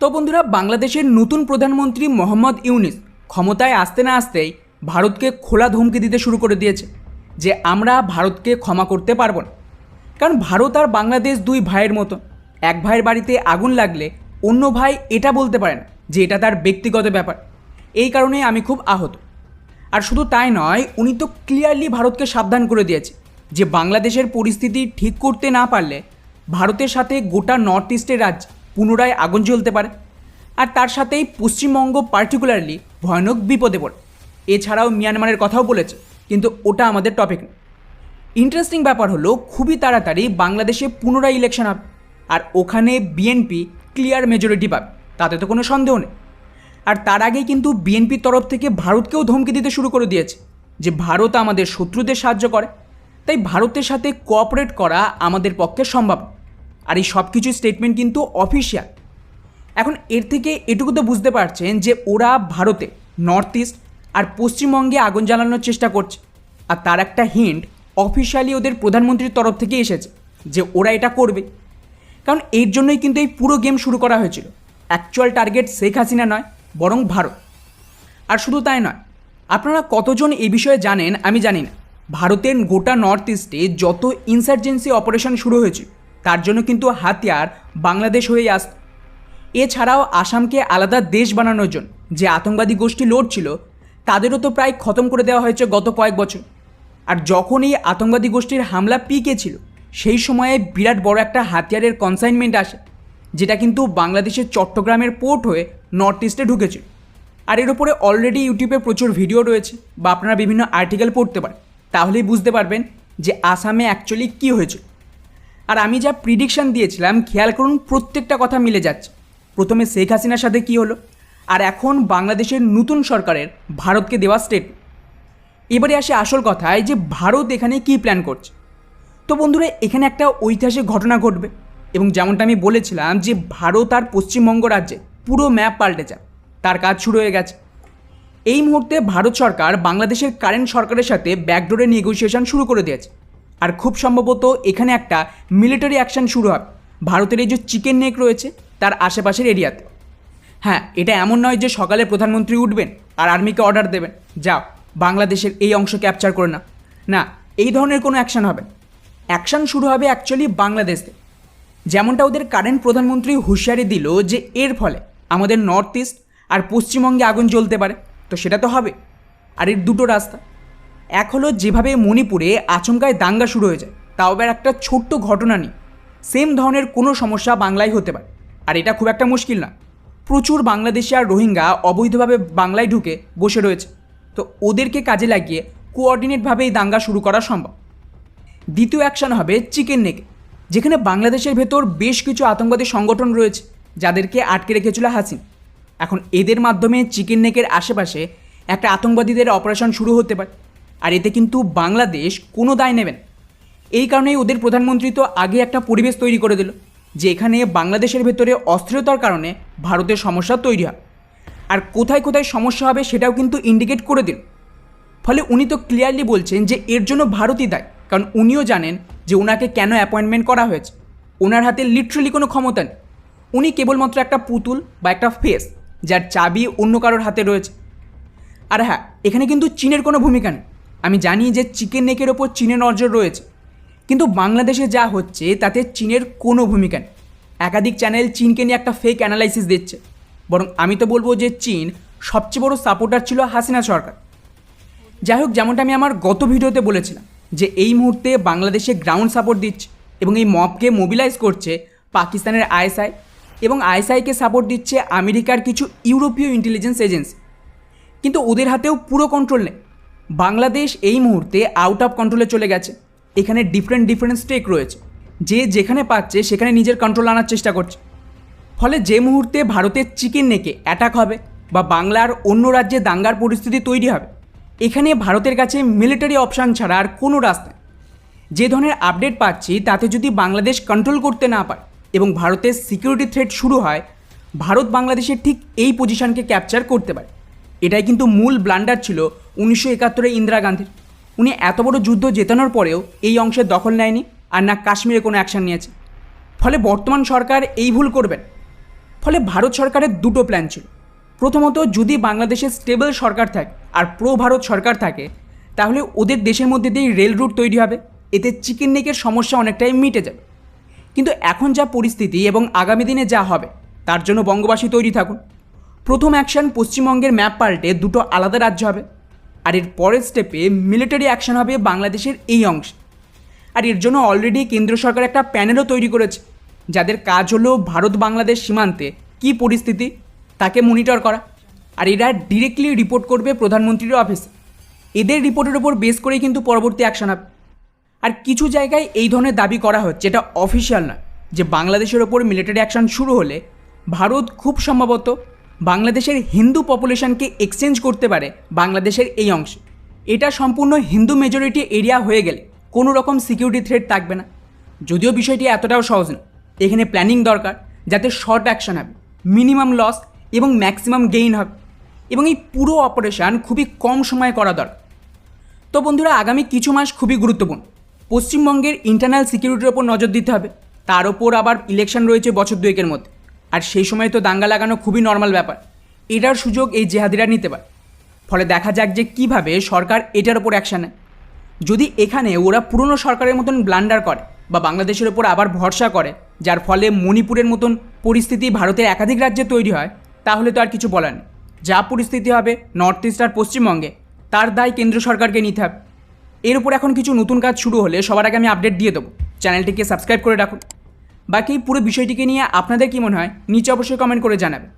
তো বন্ধুরা, বাংলাদেশের নতুন প্রধানমন্ত্রী মোহাম্মদ ইউনিস ক্ষমতায় আসতে না আসতেই ভারতকে খোলা ধমকি দিতে শুরু করে দিয়েছে যে আমরা ভারতকে ক্ষমা করতে পারব না। কারণ ভারত আর বাংলাদেশ দুই ভাইয়ের মতো। এক ভাইয়ের বাড়িতে আগুন লাগলে অন্য ভাই এটা বলতে পারে না যে এটা তার ব্যক্তিগত ব্যাপার। এই কারণে আমি খুব আহত। আর শুধু তাই নয়, উনি তো ক্লিয়ারলি ভারতকে সাবধান করে দিয়েছে যে বাংলাদেশের পরিস্থিতি ঠিক করতে না পারলে ভারতের সাথে গোটা নর্থ ইস্টের রাজ্য পুনরায় আগুন জ্বলতে পারে। আর তার সাথেই পশ্চিমবঙ্গ পার্টিকুলারলি ভয়ানক বিপদে পড়ে। এছাড়াও মিয়ানমারের কথাও বলেছে, কিন্তু ওটা আমাদের টপিক না। ইন্টারেস্টিং ব্যাপার হলো, খুবই তাড়াতাড়ি বাংলাদেশে পুনরায় ইলেকশন হবে, আর ওখানে বিএনপি ক্লিয়ার মেজরিটি পাবে, তাতে তো কোনো সন্দেহ নেই। আর তার আগেই কিন্তু বিএনপির তরফ থেকে ভারতকেও ধমকি দিতে শুরু করে দিয়েছে, যে ভারত আমাদের শত্রুদের সাহায্য করে। তাই ভারতের সাথে কোঅপারেট করা আমাদের পক্ষে সম্ভব। আর এই সব কিছু স্টেটমেন্ট কিন্তু অফিসিয়াল এখন এর থেকে এটুকু তো বুঝতে পারছেন যে ওরা ভারতে নর্থ ইস্ট আর পশ্চিমবঙ্গে আগুন জ্বালানোর চেষ্টা করছে। আর তার একটা হিন্ট অফিসিয়ালি ওদের প্রধানমন্ত্রীর তরফ থেকে এসেছে যে ওরা এটা করবে। কারণ এর জন্যই কিন্তু এই পুরো গেম শুরু করা হয়েছিল। অ্যাকচুয়াল টার্গেট শেখ হাসিনা নয়, বরং ভারত। আর শুধু তাই নয়, আপনারা কতজন এই বিষয়ে জানেন আমি জানি না। ভারতের গোটা নর্থ ইস্টে যত ইনসার্জেন্সি অপারেশন শুরু হয়েছে তার জন্য কিন্তু হাতিয়ার বাংলাদেশ হয়েই আসত এছাড়াও আসামকে আলাদা দেশ বানানোর জন্য যে আতঙ্কবাদী গোষ্ঠী লড়ছিল, তাদেরও তো প্রায় খতম করে দেওয়া হয়েছে গত কয়েক বছর। আর যখন এই আতঙ্কবাদী গোষ্ঠীর হামলা পিকে ছিল, সেই সময়ে বিরাট বড় একটা হাতিয়ারের কনসাইনমেন্ট আসে, যেটা কিন্তু বাংলাদেশের চট্টগ্রামের পোর্ট হয়ে নর্থ ইস্টে ঢুকেছিল। আর এর উপরে অলরেডি ইউটিউবে প্রচুর ভিডিও রয়েছে, বা আপনারা বিভিন্ন আর্টিকেল পড়তে পারেন। তাহলেই বুঝতে পারবেন যে আসামে অ্যাকচুয়ালি কী হয়েছিল। আর আমি যা প্রিডিকশান দিয়েছিলাম, খেয়াল করুন প্রত্যেকটা কথা মিলে যাচ্ছে। প্রথমে শেখ হাসিনার সাথে কী হলো? আর এখন বাংলাদেশের নতুন সরকারের ভারতকে দেওয়া স্টেট এবারে আসে আসল কথায় যে ভারত এখানে কী প্ল্যান করছে? তো বন্ধুরা, এখানে একটা ঐতিহাসিক ঘটনা ঘটবে এবং যেমনটা আমি বলেছিলাম যে ভারত আর পশ্চিমবঙ্গ রাজ্যে পুরো ম্যাপ পাল্টে যায় তার কাজ শুরু হয়ে গেছে। এই মুহূর্তে ভারত সরকার বাংলাদেশের কারেন্ট সরকারের সাথে ব্যাকডোরে নেগোসিয়েশন শুরু করে দিয়েছে। আর খুব সম্ভবত এখানে একটা মিলিটারি অ্যাকশন শুরু হবে ভারতের এই যে চিকেন নেক রয়েছে, তার আশেপাশের এরিয়াতে। হ্যাঁ এটা এমন নয় যে সকালে প্রধানমন্ত্রী উঠবেন আর আর্মিকে অর্ডার দেবেন। যাও, বাংলাদেশের এই অংশ ক্যাপচার করে না না, এই ধরনের কোনো অ্যাকশন হবে অ্যাকশন শুরু হবে অ্যাকচুয়ালি বাংলাদেশে। যেমনটা ওদের কারেন্ট প্রধানমন্ত্রী হুঁশিয়ারি দিল যে এর ফলে আমাদের নর্থ ইস্ট আর পশ্চিমবঙ্গে আগুন জ্বলতে পারে, তো সেটা তো হবে। আর এর দুটো রাস্তা। এক হলো যেভাবে মণিপুরে আচমকায় দাঙ্গা শুরু হয়ে যায় তাও আবার একটা ছোট্ট ঘটনা নিয়ে। সেম ধরনের কোনো সমস্যা বাংলায় হতে পারে। আর এটা খুব একটা মুশকিল না। প্রচুর বাংলাদেশি আর রোহিঙ্গা অবৈধভাবে বাংলায় ঢুকে বসে রয়েছে। তো ওদেরকে কাজে লাগিয়ে কোঅর্ডিনেটভাবে এই দাঙ্গা শুরু করা সম্ভব। দ্বিতীয় অ্যাকশন হবে চিকেন নেকে যেখানে বাংলাদেশের ভেতর বেশ কিছু আতঙ্কবাদী সংগঠন রয়েছে, যাদেরকে আটকে রেখেছিল হাসিন। এখন এদের মাধ্যমে চিকেন নেকের আশেপাশে একটা আতঙ্কবাদীদের অপারেশন শুরু হতে পারে। আর এতে কিন্তু বাংলাদেশ কোনো দায় নেবেন এই কারণেই ওদের প্রধানমন্ত্রী তো আগে একটা পরিবেশ তৈরি করে দিল, যে এখানে বাংলাদেশের ভেতরে অস্থিরতার কারণে ভারতের সমস্যা তৈরি হয়। আর কোথায় কোথায় সমস্যা হবে সেটাও কিন্তু ইন্ডিকেট করে দিল। ফলে উনি তো ক্লিয়ারলি বলছেন যে এর জন্য ভারতই দায়, কারণ উনিও জানেন যে ওনাকে কেন অ্যাপয়েন্টমেন্ট করা হয়েছে। ওনার হাতে লিটারেলি কোনো ক্ষমতা নেই। উনি কেবলমাত্র একটা পুতুল বা একটা ফেস যার চাবি অন্য কারোর হাতে রয়েছে। আর হ্যাঁ এখানে কিন্তু চীনের কোনো ভূমিকা নেই। আমি জানি যে চিকেন নেকের ওপর চীনের নজর রয়েছে, কিন্তু বাংলাদেশে যা হচ্ছে তাতে চীনের কোনো ভূমিকা নেই। একাধিক চ্যানেল চীনকে নিয়ে একটা ফেক অ্যানালাইসিস দিচ্ছে। বরং আমি তো বলব যে চীন সবচেয়ে বড় সাপোর্টার ছিল হাসিনা সরকার। যাই হোক, যেমনটা আমি আমার গত ভিডিওতে বলেছিলাম যে এই মুহূর্তে বাংলাদেশে গ্রাউন্ড সাপোর্ট দিচ্ছে এবং এই মবকে মোবিলাইজ করছে পাকিস্তানের আইএসআই এবং আইএসআইকে সাপোর্ট দিচ্ছে আমেরিকার কিছু ইউরোপীয় ইন্টেলিজেন্স এজেন্সি কিন্তু ওদের হাতেও পুরো কন্ট্রোল নেই। বাংলাদেশ এই মুহূর্তে আউট অফ কন্ট্রোলে চলে গেছে। এখানে ডিফারেন্ট ডিফারেন্ট স্টেক রয়েছে। যে যেখানে পাচ্ছে, সেখানে নিজের কন্ট্রোল আনার চেষ্টা করছে। ফলে যে মুহূর্তে ভারতের চিকেন নেকে অ্যাটাক হবে বা বাংলার অন্য রাজ্যে দাঙ্গার পরিস্থিতি তৈরি হবে, এখানে ভারতের কাছে মিলিটারি অপশান ছাড়া আর কোনো রাস্তা যে ধরনের আপডেট পাচ্ছি, তাতে যদি বাংলাদেশ কন্ট্রোল করতে না পারে এবং ভারতের সিকিউরিটি থ্রেট শুরু হয়, ভারত বাংলাদেশের ঠিক এই পজিশনকে ক্যাপচার করতে পারে। এটাই কিন্তু মূল ব্লান্ডার ছিল উনিশশো একাত্তরে ইন্দিরা গান্ধীর। উনি এত বড় যুদ্ধ জেতানোর পরেও এই অংশের দখল নেয়নি আর না কাশ্মীরে কোনো অ্যাকশন নিয়েছে। ফলে বর্তমান সরকার এই ভুল করবেন। ফলে ভারত সরকারের দুটো প্ল্যান ছিল। প্রথমত, যদি বাংলাদেশে স্টেবল সরকার থাকে আর প্রো ভারত সরকার থাকে, তাহলে ওদের দেশের মধ্যে দিয়েই রেল রুট তৈরি হবে। এতে চিকেন নেকের সমস্যা অনেকটাই মিটে যাবে। কিন্তু এখন যা পরিস্থিতি এবং আগামী দিনে যা হবে, তার জন্য বঙ্গবাসী তৈরি থাকুন। প্রথম অ্যাকশন পশ্চিমবঙ্গের ম্যাপ পাল্টে দুটো আলাদা রাজ্য হবে। আর এর পরের স্টেপে মিলিটারি অ্যাকশন হবে বাংলাদেশের এই অংশে। আর এর জন্য অলরেডি কেন্দ্র সরকার একটা প্যানেলও তৈরি করেছে, যাদের কাজ হলো ভারত বাংলাদেশ সীমান্তে কী পরিস্থিতি, তাকে মনিটর করা। আর এরা ডিরেক্টলি রিপোর্ট করবে প্রধানমন্ত্রীর অফিসে এদের রিপোর্টের ওপর বেস করেই কিন্তু পরবর্তী অ্যাকশন হবে। আর কিছু জায়গায় এই ধরনের দাবি করা হচ্ছে এটা অফিসিয়াল নয়, যে বাংলাদেশের ওপর মিলিটারি অ্যাকশন শুরু হলে ভারত খুব সম্ভবত বাংলাদেশের হিন্দু পপুলেশনকে এক্সচেঞ্জ করতে পারে বাংলাদেশের এই অংশে। এটা সম্পূর্ণ হিন্দু মেজরিটি এরিয়া হয়ে গেলে কোনো রকম সিকিউরিটি থ্রেট থাকবে না। যদিও বিষয়টি এতটাও সহজ না। এখানে প্ল্যানিং দরকার, যাতে শর্ট অ্যাকশন হবে মিনিমাম লস এবং ম্যাক্সিমাম গেইন হবে এবং এই পুরো অপারেশন খুবই কম সময়ে করা দরকার। তো বন্ধুরা, আগামী কিছু মাস খুবই গুরুত্বপূর্ণ। পশ্চিমবঙ্গের ইন্টারনাল সিকিউরিটির ওপর নজর দিতে হবে। তার ওপর আবার ইলেকশন রয়েছে বছর দুয়েকের মধ্যে। আর সেই সময় তো দাঙ্গা লাগানো খুবই নর্মাল ব্যাপার। এটার সুযোগ এই জেহাদিরা নিতে পারে। ফলে দেখা যাক যে কীভাবে সরকার এটার ওপর অ্যাকশন নেয়। যদি এখানে ওরা পুরনো সরকারের মতন ব্লান্ডার করে বা বাংলাদেশের ওপর আবার ভরসা করে, যার ফলে মণিপুরের মতন পরিস্থিতি ভারতের একাধিক রাজ্যে তৈরি হয়, তাহলে তো আর কিছু বলার নেই। যা পরিস্থিতি হবে নর্থ ইস্ট আর পশ্চিমবঙ্গে, তার দায় কেন্দ্র সরকারকে নিতে হবে। এর উপর এখন কিছু নতুন কাজ শুরু হলে সবার আগে আমি আপডেট দিয়ে দেবো। চ্যানেলটিকে সাবস্ক্রাইব করে রাখুন। বাকি পুরো বিষয়টিকে নিয়ে আপনাদের কী মনে হয়? নিচে অবশ্যই কমেন্ট করে জানাবেন।